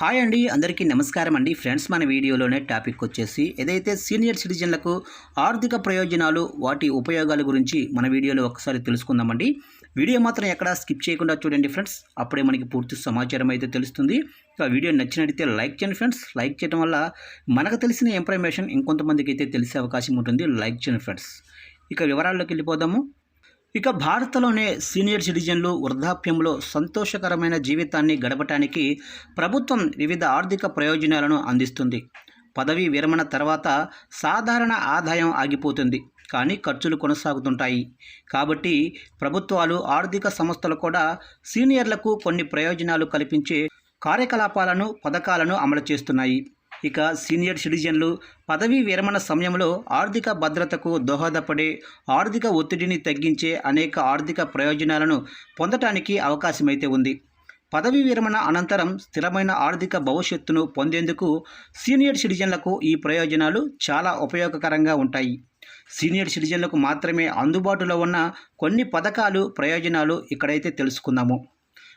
Hi అండి అందరికీ నమస్కారం అండి. ఫ్రెండ్స్ మన వీడియోలోనే టాపిక్ వచ్చేసి ఏదైతే సీనియర్ సిటిజన్లకు ఆర్థిక ప్రయోజనాలు వాటి ఉపయోగాల గురించి మన వీడియోలో ఒకసారి తెలుసుకుందామండి. వీడియో మాత్రం ఎక్కడ స్కిప్ చేయకుండా చూడండి ఫ్రెండ్స్. అప్పుడే మనకి పూర్తి సమాచారం అయితే తెలుస్తుంది. ఇక వీడియో నచ్చినట్టయితే లైక్ చేయండి ఫ్రెండ్స్. లైక్ చేయడం వల్ల మనకు తెలిసిన ఇన్ఫర్మేషన్ ఇంకొంతమందికి అయితే తెలిసే అవకాశం ఉంటుంది. లైక్ చేయండి ఫ్రెండ్స్. ఇక వివరాల్లోకి వెళ్ళిపోదాము. ఇక భారత్లోనే సీనియర్ సిటిజన్లు వృద్ధాప్యంలో సంతోషకరమైన జీవితాన్ని గడపటానికి ప్రభుత్వం వివిధ ఆర్థిక ప్రయోజనాలను అందిస్తుంది. పదవీ విరమణ తర్వాత సాధారణ ఆదాయం ఆగిపోతుంది. కానీ ఖర్చులు కొనసాగుతుంటాయి. కాబట్టి ప్రభుత్వాలు ఆర్థిక సంస్థలు కూడా సీనియర్లకు కొన్ని ప్రయోజనాలు కల్పించే కార్యకలాపాలను పథకాలను అమలు చేస్తున్నాయి. ఇక సీనియర్ సిటిజన్లు పదవీ విరమణ సమయంలో ఆర్థిక భద్రతకు దోహదపడే ఆర్థిక ఒత్తిడిని తగ్గించే అనేక ఆర్థిక ప్రయోజనాలను పొందటానికి అవకాశమైతే ఉంది. పదవీ విరమణ అనంతరం స్థిరమైన ఆర్థిక భవిష్యత్తును పొందేందుకు సీనియర్ సిటిజన్లకు ఈ ప్రయోజనాలు చాలా ఉపయోగకరంగా ఉంటాయి. సీనియర్ సిటిజన్లకు మాత్రమే అందుబాటులో ఉన్న కొన్ని పథకాలు ప్రయోజనాలు ఇక్కడైతే తెలుసుకుందాము.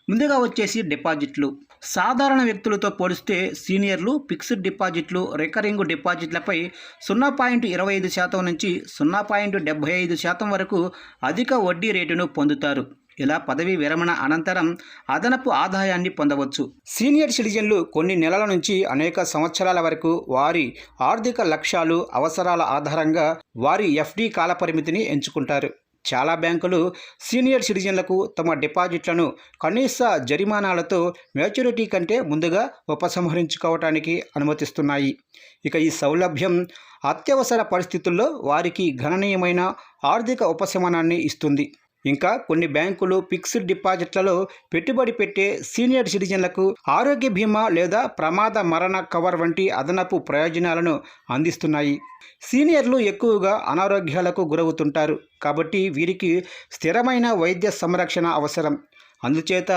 ముందుగా వచ్చేసి డిపాజిట్లు. సాధారణ వ్యక్తులతో పోలిస్తే సీనియర్లు ఫిక్స్డ్ డిపాజిట్లు రికరింగ్ డిపాజిట్లపై సున్నా పాయింట్ ఇరవై ఐదు శాతం నుంచి సున్నా పాయింట్ డెబ్బై ఐదు శాతం వరకు అధిక వడ్డీ రేటును పొందుతారు. ఇలా పదవీ విరమణ అనంతరం అదనపు ఆదాయాన్ని పొందవచ్చు. సీనియర్ సిటిజన్లు కొన్ని నెలల నుంచి అనేక సంవత్సరాల వరకు వారి ఆర్థిక లక్ష్యాలు అవసరాల ఆధారంగా వారి ఎఫ్డి కాలపరిమితిని ఎంచుకుంటారు. చాలా బ్యాంకులు సీనియర్ సిటిజన్లకు తమ డిపాజిట్లను కనీస జరిమానాలతో మెచ్యూరిటీ కంటే ముందుగా ఉపసంహరించుకోవటానికి అనుమతిస్తున్నాయి. ఇక ఈ సౌలభ్యం అత్యవసర పరిస్థితుల్లో వారికి గణనీయమైన ఆర్థిక ఉపశమనాన్ని ఇస్తుంది. ఇంకా కొన్ని బ్యాంకులు ఫిక్స్డ్ డిపాజిట్లలో పెట్టుబడి పెట్టే సీనియర్ సిటిజన్లకు ఆరోగ్య బీమా లేదా ప్రమాద మరణ కవర్ వంటి అదనపు ప్రయోజనాలను అందిస్తున్నాయి. సీనియర్లు ఎక్కువగా అనారోగ్యాలకు గురవుతుంటారు. కాబట్టి వీరికి స్థిరమైన వైద్య సంరక్షణ అవసరం. అందుచేత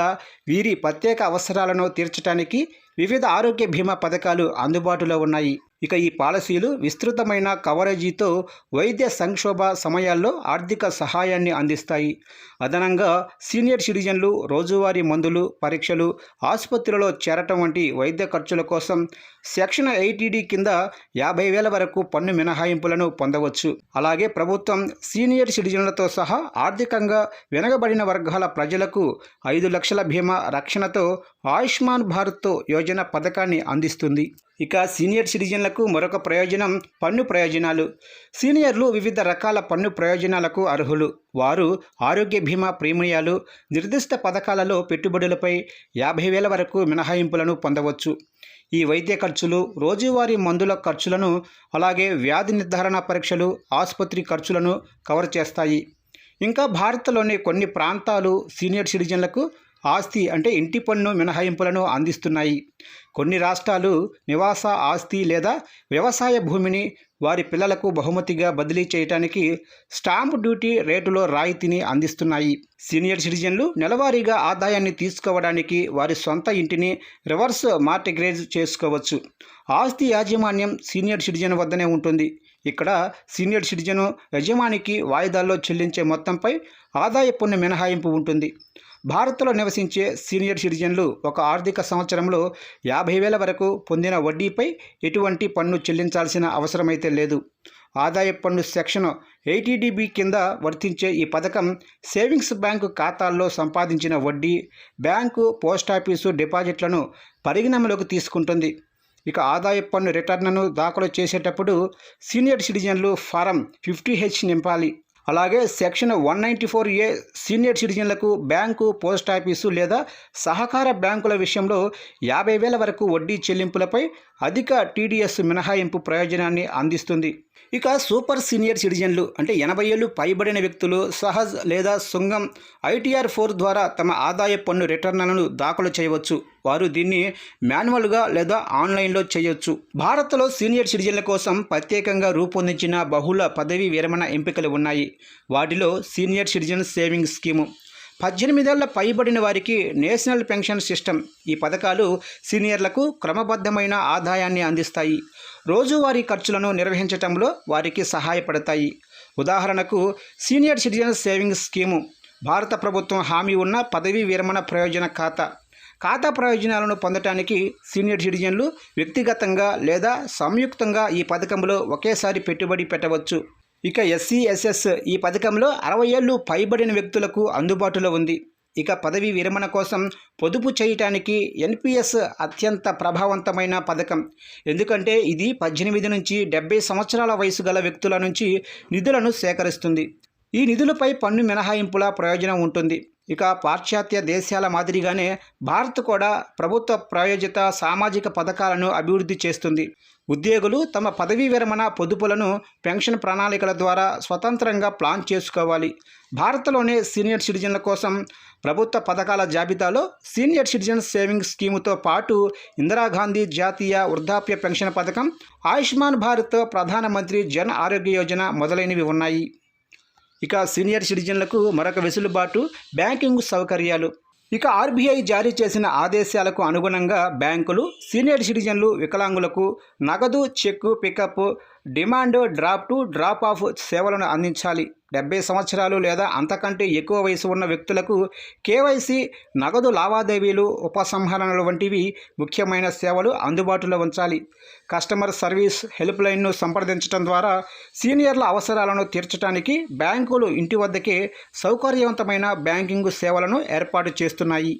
వీరి ప్రత్యేక అవసరాలను తీర్చడానికి వివిధ ఆరోగ్య బీమా పథకాలు అందుబాటులో ఉన్నాయి. ఇక ఈ పాలసీలు విస్తృతమైన కవరేజీతో వైద్య సంక్షోభ సమయాల్లో ఆర్థిక సహాయాన్ని అందిస్తాయి. అదనంగా సీనియర్ సిటిజన్లు రోజువారీ మందులు పరీక్షలు ఆసుపత్రిలో చేరటం వంటి వైద్య ఖర్చుల కోసం సెక్షన్ ఎయిటీడీ కింద యాభై వేల వరకు పన్ను మినహాయింపులను పొందవచ్చు. అలాగే ప్రభుత్వం సీనియర్ సిటిజన్లతో సహా ఆర్థికంగా వెనకబడిన వర్గాల ప్రజలకు ఐదు లక్షల బీమా రక్షణతో ఆయుష్మాన్ భారత్ యోజన పథకాన్ని అందిస్తుంది. ఇక సీనియర్ సిటిజన్లకు మరొక ప్రయోజనం పన్ను ప్రయోజనాలు. సీనియర్లు వివిధ రకాల పన్ను ప్రయోజనాలకు అర్హులు. వారు ఆరోగ్య బీమా ప్రీమియాలు నిర్దిష్ట పథకాలలో పెట్టుబడులపై యాభై వేల వరకు మినహాయింపులను పొందవచ్చు. ఈ వైద్య ఖర్చులు రోజువారీ మందుల ఖర్చులను అలాగే వ్యాధి నిర్ధారణ పరీక్షలు ఆసుపత్రి ఖర్చులను కవర్ చేస్తాయి. ఇంకా భారత్లోని కొన్ని ప్రాంతాలు సీనియర్ సిటిజన్లకు ఆస్తి అంటే ఇంటి పన్ను మినహాయింపులను అందిస్తున్నాయి. కొన్ని రాష్ట్రాలు నివాస ఆస్తి లేదా వ్యవసాయ భూమిని వారి పిల్లలకు బహుమతిగా బదిలీ చేయడానికి స్టాంప్ డ్యూటీ రేటులో రాయితీని అందిస్తున్నాయి. సీనియర్ సిటిజన్లు నెలవారీగా ఆదాయాన్ని తీసుకోవడానికి వారి సొంత ఇంటిని రివర్స్ మార్టిగ్రేజ్ చేసుకోవచ్చు. ఆస్తి యాజమాన్యం సీనియర్ సిటిజన్ వద్దనే ఉంటుంది. ఇక్కడ సీనియర్ సిటిజను యజమానికి వాయిదాల్లో చెల్లించే మొత్తంపై ఆదాయ పన్ను మినహాయింపు ఉంటుంది. భారత్లో నివసించే సీనియర్ సిటిజన్లు ఒక ఆర్థిక సంవత్సరంలో యాభై వేల వరకు పొందిన వడ్డీపై ఎటువంటి పన్ను చెల్లించాల్సిన అవసరమైతే లేదు. ఆదాయ పన్ను సెక్షన్ ఎయిటీడీబీ కింద వర్తించే ఈ పథకం సేవింగ్స్ బ్యాంకు ఖాతాల్లో సంపాదించిన వడ్డీ బ్యాంకు పోస్టాఫీసు డిపాజిట్లను పరిగణనలోకి తీసుకుంటుంది. ఇక ఆదాయ పన్ను రిటర్న్ను దాఖలు చేసేటప్పుడు సీనియర్ సిటిజన్లు ఫారం ఫిఫ్టీ హెచ్ నింపాలి. అలాగే section one ninety four A senior సిటిజన్లకు bank post office లేదా సహకార బ్యాంకుల విషయంలో యాభై వేల వరకు వడ్డీ చెల్లింపులపై అధిక టీడీఎస్ మినహాయింపు ప్రయోజనాన్ని అందిస్తుంది. ఇక సూపర్ సీనియర్ సిటిజన్లు అంటే ఎనభై ఏళ్ళు పైబడిన వ్యక్తులు సహజ్ లేదా సుంగం ఐటీఆర్ ఫోర్ ద్వారా తమ ఆదాయ పన్ను రిటర్న్లను దాఖలు చేయవచ్చు. వారు దీన్ని మాన్యువల్గా లేదా ఆన్లైన్లో చేయొచ్చు. భారత్లో సీనియర్ సిటిజన్ల కోసం ప్రత్యేకంగా రూపొందించిన బహుళ పదవీ విరమణ ఎంపికలు ఉన్నాయి. వాటిలో సీనియర్ సిటిజన్ సేవింగ్స్ స్కీము పద్దెనిమిదేళ్ళ పైబడిన వారికి నేషనల్ పెన్షన్ సిస్టమ్. ఈ పథకాలు సీనియర్లకు క్రమబద్ధమైన ఆదాయాన్ని అందిస్తాయి. రోజువారీ ఖర్చులను నిర్వహించటంలో వారికి సహాయపడతాయి. ఉదాహరణకు సీనియర్ సిటిజన్ సేవింగ్స్ స్కీము భారత ప్రభుత్వం హామీ ఉన్న పదవీ విరమణ ప్రయోజన ఖాతా. ఖాతా ప్రయోజనాలను పొందటానికి సీనియర్ సిటిజన్లు వ్యక్తిగతంగా లేదా సంయుక్తంగా ఈ పథకంలో ఒకేసారి పెట్టుబడి పెట్టవచ్చు. ఇక ఎస్సీ ఎస్ఎస్ ఈ పథకంలో అరవై ఏళ్ళు పైబడిన వ్యక్తులకు అందుబాటులో ఉంది. ఇక పదవి విరమణ కోసం పొదుపు చేయటానికి ఎన్పిఎస్ అత్యంత ప్రభావవంతమైన పథకం. ఎందుకంటే ఇది పద్దెనిమిది నుంచి డెబ్బై సంవత్సరాల వయసు గల వ్యక్తుల నుంచి నిధులను సేకరిస్తుంది. ఈ నిధులపై పన్ను మినహాయింపుల ప్రయోజనం ఉంటుంది. ఇక పాశ్చాత్య దేశాల మాదిరిగానే భారత్ కూడా ప్రభుత్వ ప్రాయోజిత సామాజిక పథకాలను అభివృద్ధి చేస్తుంది. ఉద్యోగులు తమ పదవీ విరమణ పొదుపులను పెన్షన్ ప్రణాళికల ద్వారా స్వతంత్రంగా ప్లాన్ చేసుకోవాలి. భారత్లోనే సీనియర్ సిటిజన్ల కోసం ప్రభుత్వ పథకాల జాబితాలో సీనియర్ సిటిజన్ సేవింగ్స్ స్కీముతో పాటు ఇందిరాగాంధీ జాతీయ వృద్ధాప్య పెన్షన్ పథకం ఆయుష్మాన్ భారత్ ప్రధానమంత్రి జన్ ఆరోగ్య యోజన మొదలైనవి ఉన్నాయి. ఇక సీనియర్ సిటిజన్లకు మరొక వెసులుబాటు బ్యాంకింగ్ సౌకర్యాలు. ఇక ఆర్బీఐ జారీ చేసిన ఆదేశాలకు అనుగుణంగా బ్యాంకులు సీనియర్ సిటిజన్లు వికలాంగులకు నగదు cheque pickup demand drop to drop off సేవలను అందించాలి. డెబ్బై సంవత్సరాలు లేదా అంతకంటే ఎక్కువ వయసు ఉన్న వ్యక్తులకు కేవైసీ నగదు లావాదేవీలు ఉపసంహరణలు వంటివి ముఖ్యమైన సేవలు అందుబాటులో ఉంచాలి. కస్టమర్ సర్వీస్ హెల్ప్ లైన్ను సంప్రదించడం ద్వారా సీనియర్ల అవసరాలను తీర్చడానికి బ్యాంకులు ఇంటి వద్దకే సౌకర్యవంతమైన బ్యాంకింగ్ సేవలను ఏర్పాటు చేస్తున్నాయి.